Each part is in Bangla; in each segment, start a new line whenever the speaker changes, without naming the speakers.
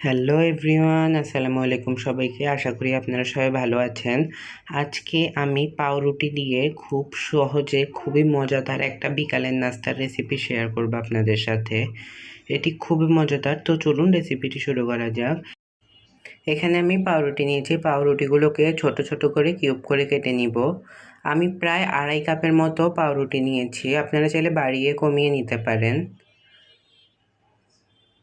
হ্যালো এভরিওয়ান, আসসালামু আলাইকুম সবাইকে। আশা করি আপনারা সবাই ভালো আছেন। আজকে আমি পাউরুটি দিয়ে খুব সহজে, খুবই মজাদার একটা বিকালের নাস্তার রেসিপি শেয়ার করব আপনাদের সাথে। এটি খুবই মজাদার। তো চলুন রেসিপিটি শুরু করা যাক। এখানে আমি পাউরুটি নিয়েছি। পাউরুটিগুলোকে ছোট ছোট করে কিউব করে কেটে নিব। আমি প্রায় আড়াই কাপের মতো পাউরুটি নিয়েছি। আপনারা চাইলে বাড়িয়ে কমিয়ে নিতে পারেন।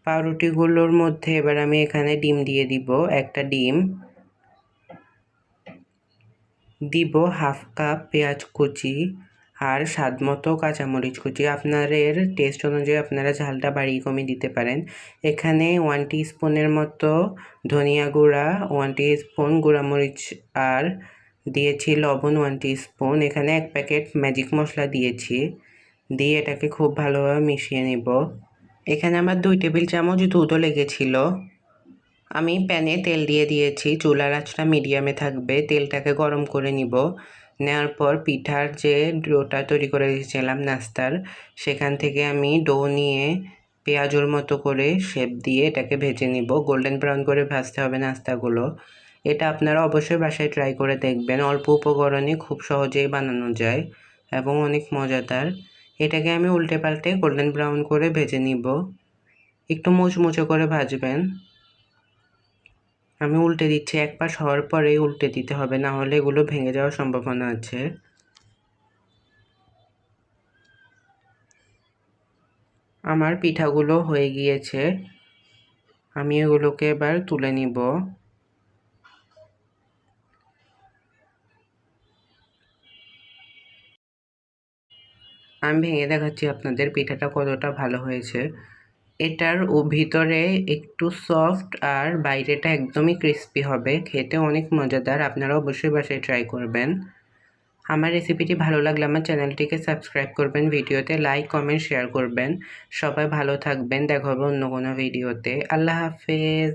পাউরুটিগুলোর মধ্যে এবার আমি এখানে ডিম দিয়ে দিব, একটা ডিম। দিব হাফ কাপ পেঁয়াজ কুচি আর স্বাদ মতো কাঁচামরিচ কুচি। আপনাদের টেস্ট অনুযায়ী আপনারা ঝালটা বাড়িয়ে কমিয়ে দিতে পারেন। এখানে ওয়ান স্পুনের মতো ধনিয়া গুঁড়া ওয়ান স্পুন গুঁড়ামরিচ আর দিয়েছি লবণ ওয়ান স্পুন এখানে এক প্যাকেট ম্যাজিক মশলা দিয়েছি। দিয়ে এটাকে খুব ভালোভাবে মিশিয়ে নিব। এখানে আমার দুই টেবিল চামচ দুধও লেগেছিল। আমি প্যানে তেল দিয়ে দিয়েছি চুলার আঁচটা মিডিয়ামে থাকবে, তেলটাকে গরম করে নিব। নেওয়ার পর পিঠার যে ডোটা তৈরি করে দিয়েছিলাম নাস্তার, সেখান থেকে আমি ডো নিয়ে পেঁয়াজুর মতো করে শেপ দিয়ে এটাকে ভেজে নিব। গোল্ডেন ব্রাউন করে ভাজতে হবে নাস্তাগুলো। এটা আপনারা অবশ্যই বাসায় ট্রাই করে দেখবেন। অল্প উপকরণে খুব সহজেই বানানো যায় এবং অনেক মজাদার। এটাকে আমি উল্টে পাল্টে গোল্ডেন ব্রাউন করে ভেজে নিব। একটু মুচমুচো করে ভাজবেন। আমি উল্টে দিচ্ছি, এক পাশ হওয়ার পরেই উল্টে দিতে হবে, না হলে এগুলো ভেঙে যাওয়ার সম্ভাবনা আছে। আমার পিঠাগুলো হয়ে গিয়েছে। আমি এগুলোকে এবার তুলে নিব। আমি ভেঙে দেখাচ্ছি আপনাদের, পিঠাটা কতটা ভালো হয়েছে। এটার ও ভিতরে একটু সফট আর বাইরেটা একদমই ক্রিস্পি হবে, খেতে অনেক মজাদার, আপনারা অবশ্যই বাসায় ট্রাই করবেন। আমার রেসিপিটি ভালো লাগলে আমার চ্যানেলটিকে সাবস্ক্রাইব করবেন, ভিডিওতে লাইক কমেন্ট শেয়ার করবেন। সবাই ভালো থাকবেন, দেখা হবে অন্য কোনো ভিডিওতে আল্লাহ হাফেজ।